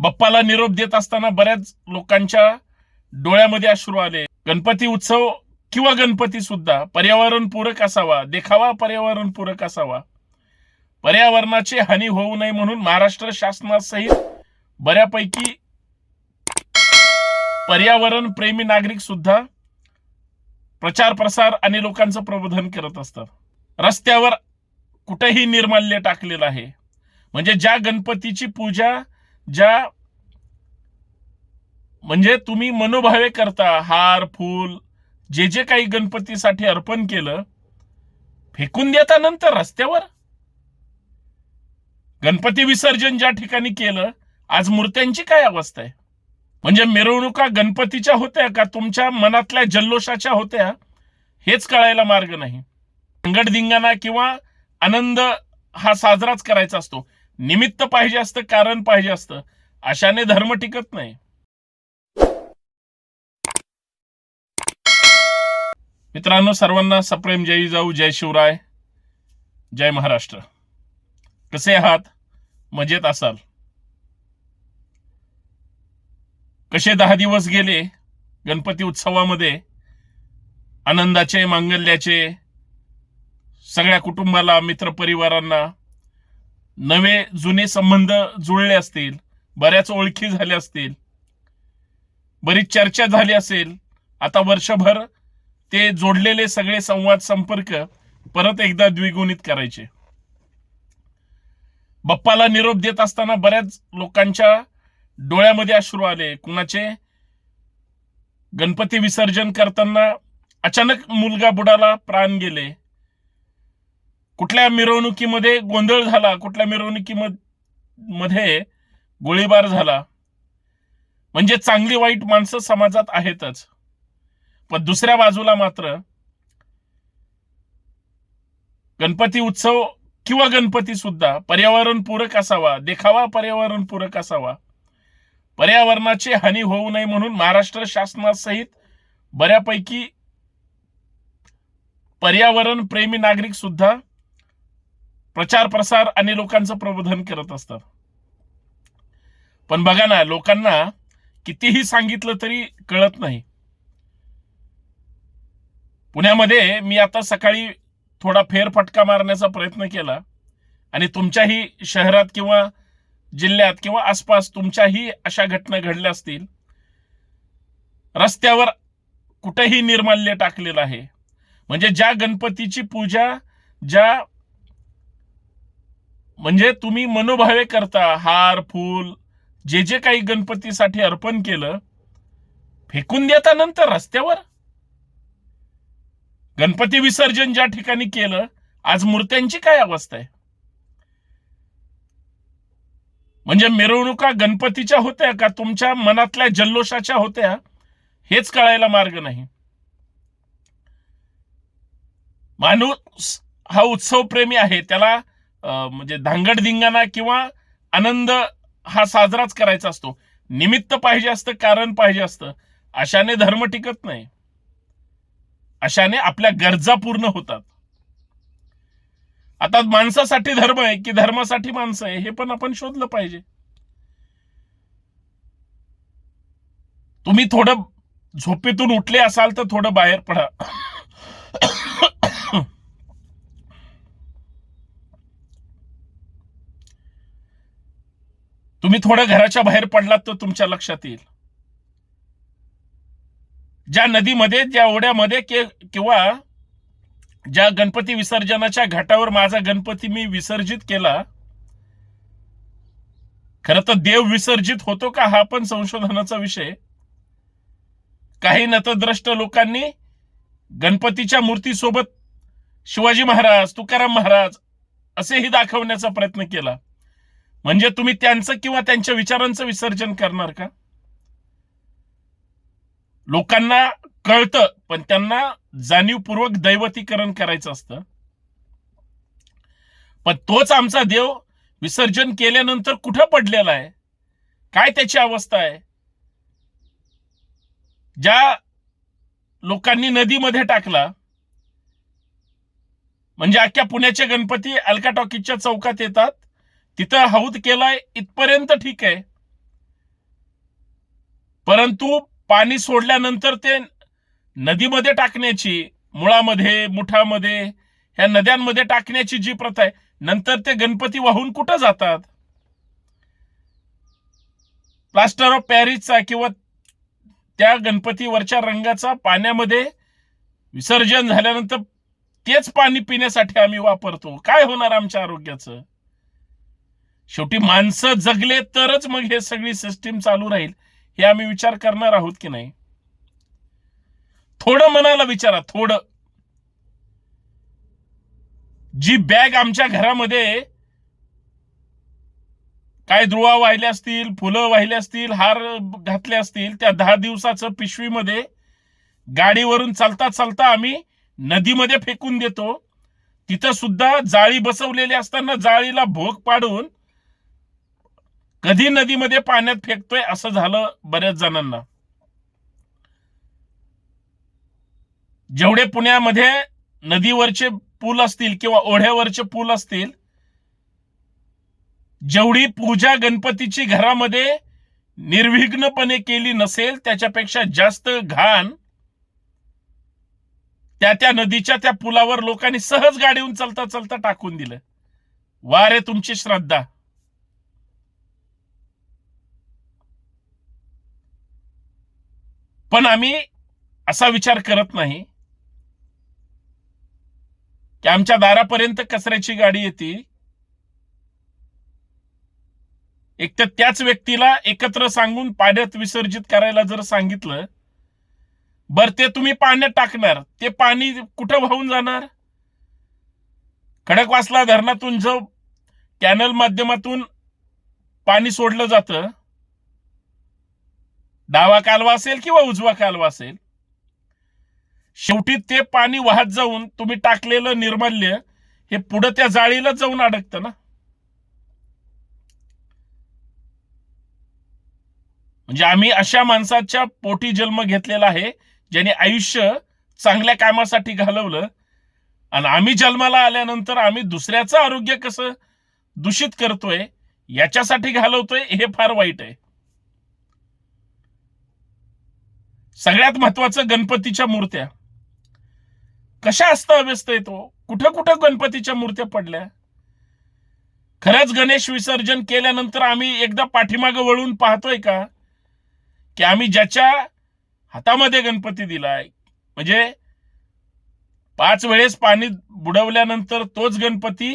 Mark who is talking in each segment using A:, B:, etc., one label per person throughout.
A: बाप्पाला निरोप देत असताना बऱ्याच लोकांच्या डोळ्यामध्ये अश्रू आले. गणपती उत्सव किंवा गणपती सुद्धा पर्यावरण पूरक असावा देखावा पर्यावरण पूरक असावा. पर्यावरणाची हानी होऊ नये म्हणून महाराष्ट्र शासनासहित बऱ्यापैकी पर्यावरण प्रेमी नागरिक सुद्धा प्रचार प्रसार आणि लोकांचं प्रबोधन करत असतात. रस्त्यावर कुठेही निर्माल्य टाकलेलं आहे. म्हणजे ज्या गणपतीची पूजा ज्या म्हणजे तुम्ही मनोभावे करता हार फूल जे जे काही गणपतीसाठी अर्पण केलं फेकून देता नंतर रस्त्यावर? गणपती विसर्जन ज्या ठिकाणी केलं आज मूर्त्यांची काय अवस्था आहे? म्हणजे मिरवणुका गणपतीच्या होत्या का तुमच्या मनातल्या जल्लोषाच्या होत्या? हेच कळायला मार्ग नाही. संगडदिंगाना किंवा आनंद हा साजराच करायचा असतो. निमित्त पाहिजे असतं कारण पाहिजे असतं. अशाने धर्म टिकत नाही. मित्रांनो सर्वांना सप्रेम जय जाऊ जय शिवराय जय महाराष्ट्र. कसे आहात? मजेत असाल. कसे दहा दिवस गेले गणपती उत्सवामध्ये? आनंदाचे मांगल्याचे सगळ्या कुटुंबाला मित्रपरिवारांना नवे जुने संबंध जुळले असतील बऱ्याच ओळखी झाल्या असतील बरीच चर्चा झाली असेल आता वर्षभर ते जोडलेले सगळे संवाद संपर्क परत एकदा द्विगुणित करायचे. बाप्पाला निरोप देत असताना बऱ्याच लोकांच्या डोळ्यामध्ये अश्रू आले. कुणाचे? गणपती विसर्जन करताना अचानक मुलगा बुडाला प्राण गेले. कुठल्या मिरवणुकीमध्ये गोंधळ झाला कुठल्या मिरवणुकीमध्ये गोळीबार झाला. म्हणजे चांगली वाईट माणसं समाजात आहेतच. पण दुसऱ्या बाजूला मात्र गणपती उत्सव किंवा गणपती सुद्धा पर्यावरण पूरक असावा देखावा पर्यावरण पूरक असावा. पर्यावरणाची हानी होऊ नये म्हणून महाराष्ट्र शासनासहित बऱ्यापैकी पर्यावरण प्रेमी नागरिक सुद्धा प्रचार प्रसार आणि लोकांचं प्रबोधन करत असतात. पण बघा ना लोकांना कितीही सांगितलं तरी कळत नाही. पुण्यामध्ये मी आता सकाळी थोडा फेरफटका मारण्याचा प्रयत्न केला आणि तुमच्याही शहरात किंवा जिल्ह्यात किंवा आसपास तुमच्याही अशा घटना घडल्या असतील. रस्त्यावर कुठेही निर्माल्य टाकलेलं आहे. म्हणजे ज्या गणपतीची पूजा ज्या म्हणजे तुम्ही मनोभावे करता हार फूल जे जे काही गणपतीसाठी अर्पण केलं फेकून देता नंतर रस्त्यावर? गणपती विसर्जन ज्या ठिकाणी केलं आज मूर्त्यांची काय अवस्था आहे? म्हणजे मिरवणुका गणपतीच्या होत्या का तुमच्या मनातल्या जल्लोषाच्या होत्या? हेच कळायला मार्ग नाही. माणूस हा उत्सव प्रेमी आहे त्याला म्हणजे धांगडधिंगाणा किंवा आनंद हा साजराच करायचा असतो. निमित्त पाहिजे असतं कारण पाहिजे असतं. अशाने धर्म टिकत नाही. अशाने आपल्या गरजा पूर्ण होतात. आता माणसासाठी धर्म आहे की धर्मासाठी माणसं आहे हे पण आपण शोधलं पाहिजे. तुम्ही थोडं झोपेतून उठले असाल तर थोडं बाहेर पडा. तुम्ही थोडं घराच्या बाहेर पडलात तर तुमच्या लक्षात येईल. ज्या नदीमध्ये ज्या ओढ्यामध्ये किंवा ज्या गणपती विसर्जनाच्या घाटावर माझा गणपती मी विसर्जित केला खरं तर देव विसर्जित होतो का हा पण संशोधनाचा विषय. काही नतद्रष्ट लोकांनी गणपतीच्या मूर्तीसोबत शिवाजी महाराज तुकाराम महाराज असेही दाखवण्याचा प्रयत्न केला. म्हणजे तुम्ही त्यांचं किंवा त्यांच्या विचारांचं विसर्जन करणार का? लोकांना कळतं पण त्यांना जाणीवपूर्वक दैवतीकरण करायचं असतं. पण तोच आमचा देव विसर्जन केल्यानंतर कुठं पडलेला आहे? काय त्याची अवस्था आहे? ज्या लोकांनी नदीमध्ये टाकला म्हणजे अख्ख्या पुण्याचे गणपती अलका टॉकीजच्या चौकात येतात तिथं हौद केलाय इथपर्यंत ठीक आहे. परंतु पाणी सोडल्यानंतर ते नदीमध्ये टाकण्याची मुळामध्ये मुठामध्ये ह्या नद्यांमध्ये टाकण्याची जी प्रथा आहे नंतर ते गणपती वाहून कुठं जातात? प्लास्टर ऑफ पॅरिसचा किंवा त्या गणपतीवरच्या रंगाचा पाण्यामध्ये विसर्जन झाल्यानंतर तेच पाणी पिण्यासाठी आम्ही वापरतो. काय होणार आमच्या आरोग्याचं? शेवटी माणसं जगले तरच मग हे सगळी सिस्टीम चालू राहील हे आम्ही विचार करणार आहोत की नाही? थोडं मनाला विचारा थोडं. जी बॅग आमच्या घरामध्ये काय द्रुवा वाहिले असतील फुलं वाहिले असतील हार घातले असतील त्या दहा दिवसाचं पिशवीमध्ये गाडीवरून चालता चालता आम्ही नदीमध्ये फेकून देतो. तिथं सुद्धा जाळी बसवलेली असताना जाळीला भोग पाडून कधी नदीमध्ये पाण्यात फेकतोय असं झालं बऱ्याच जणांना. जेवढे पुण्यामध्ये नदीवरचे पूल असतील किंवा ओढ्यावरचे पूल असतील जेवढी पूजा गणपतीची घरामध्ये निर्विघ्नपणे केली नसेल त्याच्यापेक्षा जास्त घाण त्या त्या नदीच्या त्या पुलावर लोकांनी सहज गाडीहून चलता चलता टाकून दिलं. वा रे तुमची श्रद्धा. पण आम्ही असा विचार करत नाही की आमच्या दारापर्यंत कचऱ्याची गाडी येते. एक तर त्याच व्यक्तीला एकत्र सांगून पाण्यात विसर्जित करायला जर सांगितलं बर ते तुम्ही पाण्यात टाकणार ते पाणी कुठं वाहून जाणार? खडकवासला धरणातून जो कॅनल माध्यमातून पाणी सोडलं जातं डावा कालवा असेल किंवा उजवा कालवा असेल शेवटी ते पाणी वाहत जाऊन तुम्ही टाकलेलं निर्माल्य हे पुढं त्या जाळीला जाऊन अडकतं ना. म्हणजे आम्ही अशा माणसाच्या पोटी जन्म घेतलेला आहे ज्याने आयुष्य चांगल्या कामासाठी घालवलं. आणि आम्ही जन्माला आल्यानंतर आम्ही दुसऱ्याचं आरोग्य कसं दूषित करतोय याच्यासाठी घालवतोय हे फार वाईट आहे. सगळ्यात महत्वाचं गणपतीच्या मूर्त्या. कशा अस्ताव्यस्त येतो कुठं कुठं गणपतीच्या मूर्त्या पडल्या? खरंच गणेश विसर्जन केल्यानंतर आम्ही एकदा पाठीमागं वळून पाहतोय का? की आम्ही ज्याच्या हातामध्ये गणपती दिलाय म्हणजे पाच वेळेस पाणी बुडवल्यानंतर तोच गणपती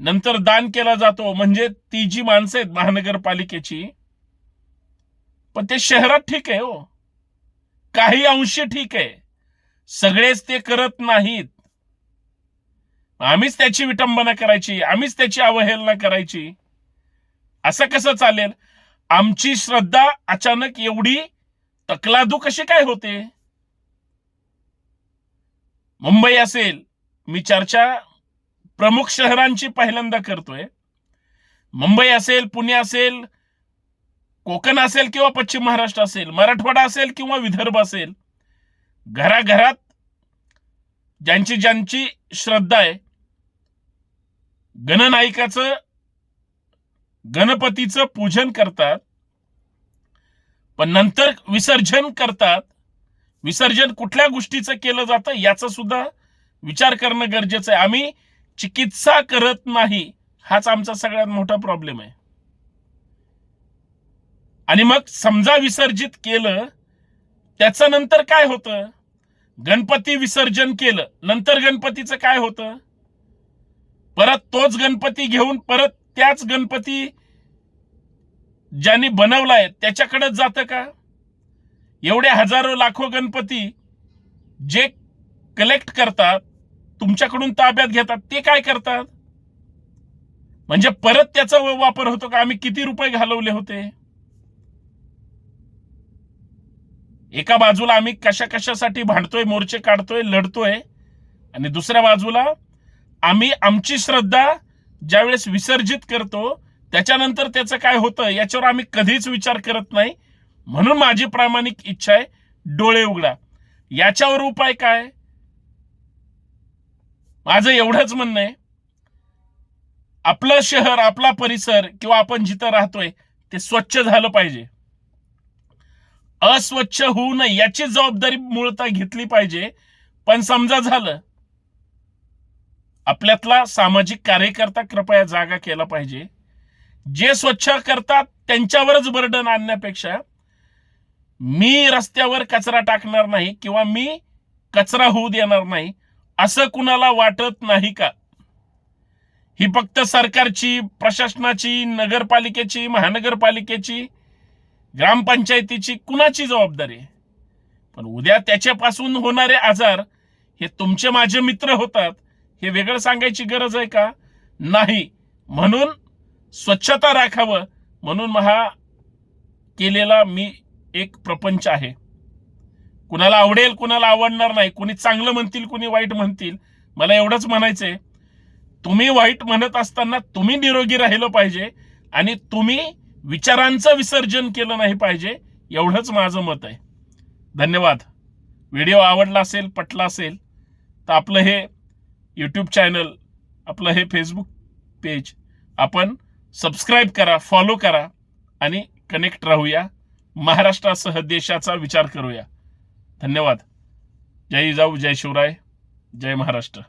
A: नंतर दान केला जातो म्हणजे ती जी माणसं आहेत महानगरपालिकेची पण ते शहरात ठीक आहे हो. काही अंशी ठीक आहे. सगळेच ते करत नाहीत. आम्हीच त्याची विटंबना करायची आम्हीच त्याची अवहेलना करायची. असं कसं चालेल? आमची श्रद्धा अचानक एवढी तकलादू कशी काय होते? मुंबई असेल मी चर्चा प्रमुख शहरांची पहिल्यांदा करतोय. मुंबई असेल पुणे असेल कोकण असेल किंवा पश्चिम महाराष्ट्र असेल मराठवाडा असेल किंवा विदर्भ असेल घराघरात ज्यांची ज्यांची श्रद्धा आहे गणनायकाचं गणपतीचं पूजन करतात पण नंतर विसर्जन करतात. विसर्जन कुठल्या गोष्टीचं केलं जातं याचा सुद्धा विचार करणं गरजेचं आहे. आम्ही चिकित्सा करत नाही हाच आमचा सगळ्यात मोठा प्रॉब्लेम आहे. आणि मग समजा विसर्जित केलं त्याचं नंतर काय होतं? गणपती विसर्जन केलं नंतर गणपतीचं काय होतं? परत तोच गणपती घेऊन परत त्याच गणपती ज्यांनी बनवलाय त्याच्याकडेच जातं का? एवढे हजारो लाखो गणपती जे कलेक्ट करतात तुमच्याकडून ताब्यात घेतात ते काय करतात? म्हणजे परत त्याचा वापर होतो का? आम्ही किती रुपये घालवले होते? एका बाजूला आम्ही कशा कशासाठी भांडतोय मोर्चे काढतोय लढतोय आणि दुसऱ्या बाजूला आम्ही आमची श्रद्धा ज्यावेळेस विसर्जित करतो त्याच्यानंतर त्याचं काय होतं याच्यावर आम्ही कधीच विचार करत नाही. म्हणून माझी प्रामाणिक इच्छा आहे डोळे उघडा. याच्यावर उपाय काय? माझं एवढंच म्हणणं आहे. आपलं शहर आपला परिसर किंवा आपण जिथं राहतोय ते स्वच्छ झालं पाहिजे. अस्वच्छ होऊ नये याची जबाबदारी मूळतः घेतली पाहिजे. पण समजा झालं आपल्यातला सामाजिक कार्यकर्ता कृपया जागा केला पाहिजे. जे स्वच्छ करतात त्यांच्यावरच बर्डन आणण्यापेक्षा मी रस्त्यावर कचरा टाकणार नाही किंवा मी कचरा होऊ देणार नाही असं कुणाला वाटत नाही का? ही फक्त सरकारची प्रशासनाची नगरपालिकेची महानगरपालिकेची ग्रामपंचायतीची कुणाची जबाबदारी आहे? पण उद्या त्याच्यापासून होणारे आजार हे तुमचे माझे मित्र होतात हे वेगळं सांगायची गरज आहे का? नाही. म्हणून स्वच्छता राखावं म्हणून महा केलेला मी एक प्रपंच आहे. कुणाला आवडेल कुणाला आवडणार नाही कुणी चांगलं म्हणतील कुणी वाईट म्हणतील मला एवढंच म्हणायचंय. तुम्ही वाईट म्हणत असताना तुम्ही निरोगी राहिलं पाहिजे आणि तुम्ही विचारांचं विसर्जन केलं नाही पाहिजे एवढंच माझं मत आहे. धन्यवाद. व्हिडिओ आवडला असेल पटला असेल तर आपलं हे यूट्यूब चॅनल आपलं हे फेसबुक पेज आपण सबस्क्राईब करा फॉलो करा आणि कनेक्ट राहूया. महाराष्ट्रासह देशाचा विचार करूया. धन्यवाद. जय जाऊ जय शिवराय. जय महाराष्ट्र.